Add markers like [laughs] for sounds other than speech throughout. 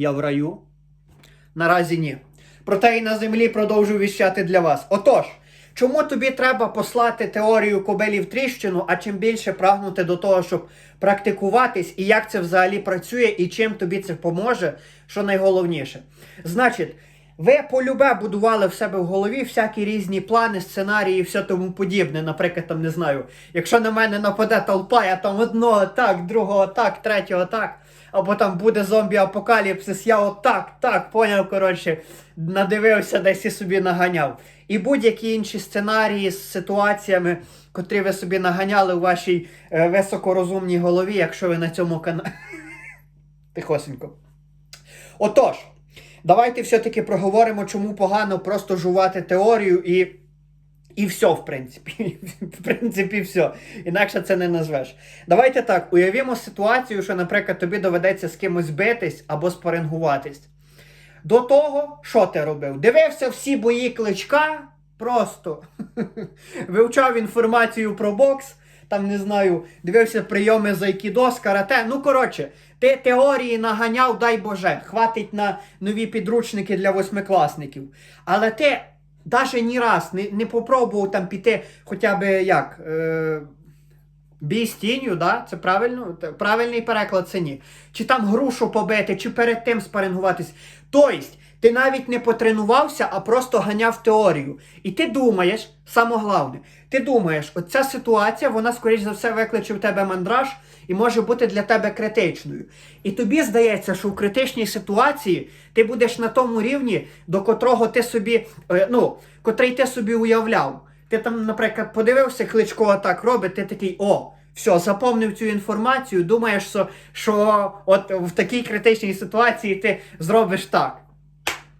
Я в раю? Наразі ні. Проте і на землі продовжу віщати для вас. Отож, чому тобі треба послати теорію кобелі в тріщину, а чим більше прагнути до того, щоб практикуватись, і як це взагалі працює, і чим тобі це поможе, що найголовніше. Значить, ви полюбе будували в себе в голові всякі різні плани, сценарії і все тому подібне. Наприклад, там не знаю, якщо на мене нападе толпа, я там одного так, другого так, третього так. Або там буде зомбі-апокаліпсис, я отак, так, поняв, коротше, надивився десь і собі наганяв. І будь-які інші сценарії з ситуаціями, котрі ви собі наганяли у вашій е, високорозумній голові, якщо ви на цьому каналі. [laughs] Тихосенько. Отож, давайте все-таки проговоримо, чому погано просто жувати теорію і. І все, в принципі. [laughs] В принципі, все. Інакше це не назвеш. Давайте так, уявімо ситуацію, що, наприклад, тобі доведеться з кимось битись або спарингуватись. До того, що ти робив? Дивився всі бої кличка, просто [laughs] вивчав інформацію про бокс, там не знаю, дивився прийоми з з карате. Ну, коротше, ти теорії наганяв, дай Боже, хватить на нові підручники для восьмикласників. Але ти навіть ні раз не, не попробував там піти хоча б як. Е- Бій з тінню, да? Це правильно? Правильний переклад це ні. Чи там грушу побити, чи перед тим спарингуватись. Тобто, ти навіть не потренувався, а просто ганяв теорію. І ти думаєш, саме головне, ти думаєш, от ця ситуація, вона, скоріш за все, викличе в тебе мандраж і може бути для тебе критичною. І тобі здається, що в критичній ситуації ти будеш на тому рівні, до котрого ти собі, е, ну, котрий ти собі уявляв. Ти там, наприклад, подивився, Кличко так робить, ти такий, о, все, запомнив цю інформацію, думаєш, що, що от в такій критичній ситуації ти зробиш так.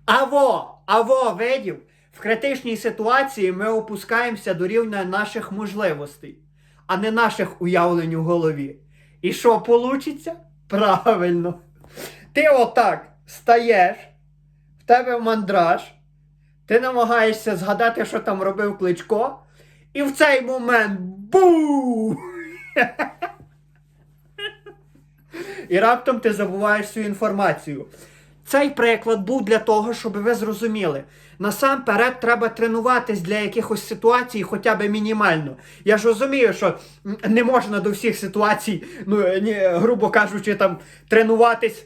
Аво, аво, видів, в критичній ситуації ми опускаємося до рівня наших можливостей, а не наших уявлень у голові. І що получиться? Правильно. Ти отак стаєш, в тебе мандраж, ти намагаєшся згадати, що там робив Кличко, і в цей момент бу! [laughs] І раптом ти забуваєш цю інформацію. Цей приклад був для того, щоб ви зрозуміли. Насамперед треба тренуватись для якихось ситуацій, хоча б мінімально. Я ж розумію, що не можна до всіх ситуацій, ну, ні, грубо кажучи, там тренуватись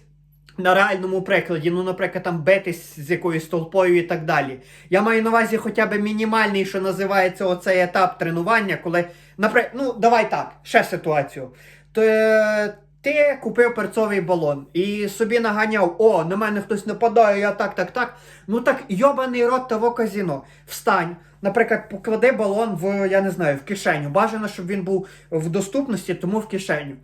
на реальному прикладі, ну, наприклад, там битись з якоюсь толпою і так далі. Я маю на увазі хоча б мінімальний, що називається оцей етап тренування, коли, наприклад, ну, давай так, ще ситуацію. То, е, ти купив перцовий балон і собі наганяв, о, на мене хтось нападає, я так, так, так. Ну так, йобаний рот того казіно. Встань. Наприклад, поклади балон в, я не знаю, в кишеню. Бажано, щоб він був в доступності, тому в кишеню.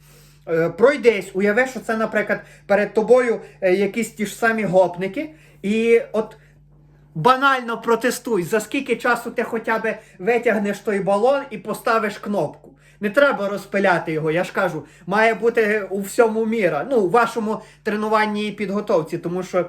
Е, пройдись, уяви, що це, наприклад, перед тобою е, якісь ті ж самі гопники, і от банально протестуй, за скільки часу ти хоча б витягнеш той балон і поставиш кнопку. Не треба розпиляти його, я ж кажу, має бути у всьому міра. Ну, у вашому тренуванні і підготовці, тому що.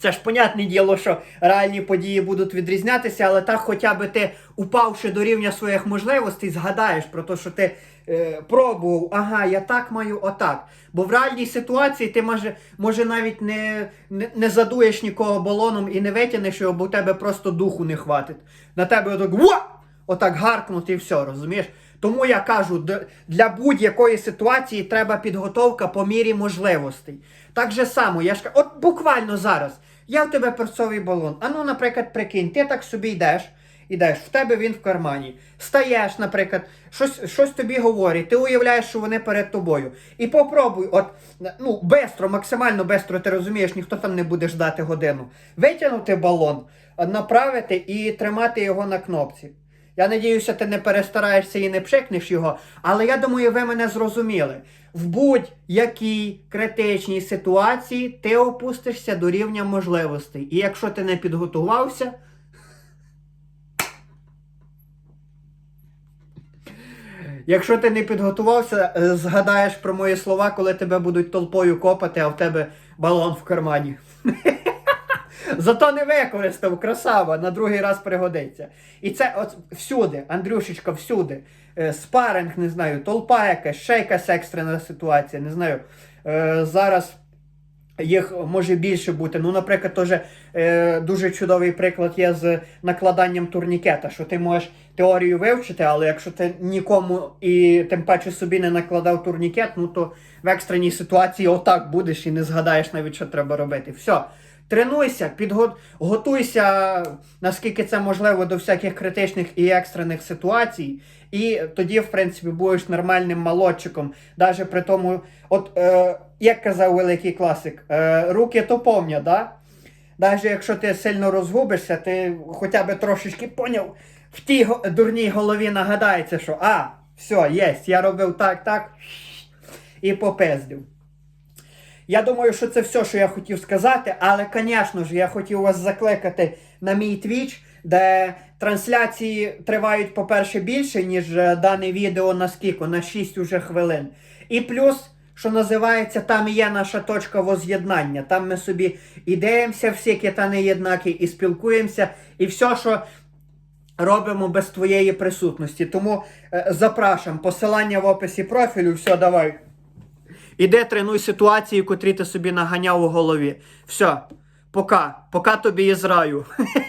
Це ж понятне діло, що реальні події будуть відрізнятися, але так хоча б ти, упавши до рівня своїх можливостей, згадаєш про те, що ти е, пробував, ага, я так маю, отак. Бо в реальній ситуації ти може, може навіть не, не, не задуєш нікого балоном і не витягнеш його, бо в тебе просто духу не хватить. На тебе отак, «Ва!» отак гаркнути і все, розумієш? Тому я кажу, для будь-якої ситуації треба підготовка по мірі можливостей. Так же само, я ж от буквально зараз. Я в тебе перцовий балон. А ну, наприклад, прикинь, ти так собі йдеш, йдеш, в тебе він в кармані. Стаєш, наприклад, щось, щось тобі говорять, ти уявляєш, що вони перед тобою. І попробуй, от, ну, бестро, максимально бестро, ти розумієш, ніхто там не буде ждати годину. Витягнути балон, направити і тримати його на кнопці. Я надіюся, ти не перестараєшся і не пшикнеш його, але я думаю, ви мене зрозуміли. В будь-якій критичній ситуації ти опустишся до рівня можливостей. І якщо ти не підготувався. Якщо ти не підготувався, згадаєш про мої слова, коли тебе будуть толпою копати, а в тебе балон в кармані. Зато не використав, красава, на другий раз пригодиться. І це от всюди, Андрюшечка, всюди. Е, спаринг, не знаю, толпа якась, ще якась екстрена ситуація, не знаю. Е, зараз їх може більше бути. Ну, наприклад, теж е, дуже чудовий приклад є з накладанням турнікета, що ти можеш теорію вивчити, але якщо ти нікому і тим паче собі не накладав турнікет, ну то в екстреній ситуації отак будеш і не згадаєш навіть, що треба робити. Все. Тренуйся, підготуйся, наскільки це можливо, до всяких критичних і екстрених ситуацій. І тоді, в принципі, будеш нормальним молодчиком. Даже при тому, от е, як казав великий класик, е, руки то помня, да? Навіть якщо ти сильно розгубишся, ти хоча б трошечки поняв, в тій го- дурній голові нагадається, що а, все, єсть, я робив так, так, і попиздив. Я думаю, що це все, що я хотів сказати, але, звісно ж, я хотів вас закликати на мій твіч, де трансляції тривають, по-перше, більше, ніж е, дане відео на скільки, на 6 уже хвилин. І плюс, що називається, там є наша точка воз'єднання. Там ми собі і дивимося всі та неєднакі, і спілкуємося, і все, що робимо без твоєї присутності. Тому е, запрашам, посилання в описі профілю, все, давай. Іде тренуй ситуації, котрі ти собі наганяв у голові. Все, пока. Пока тобі із раю. [laughs]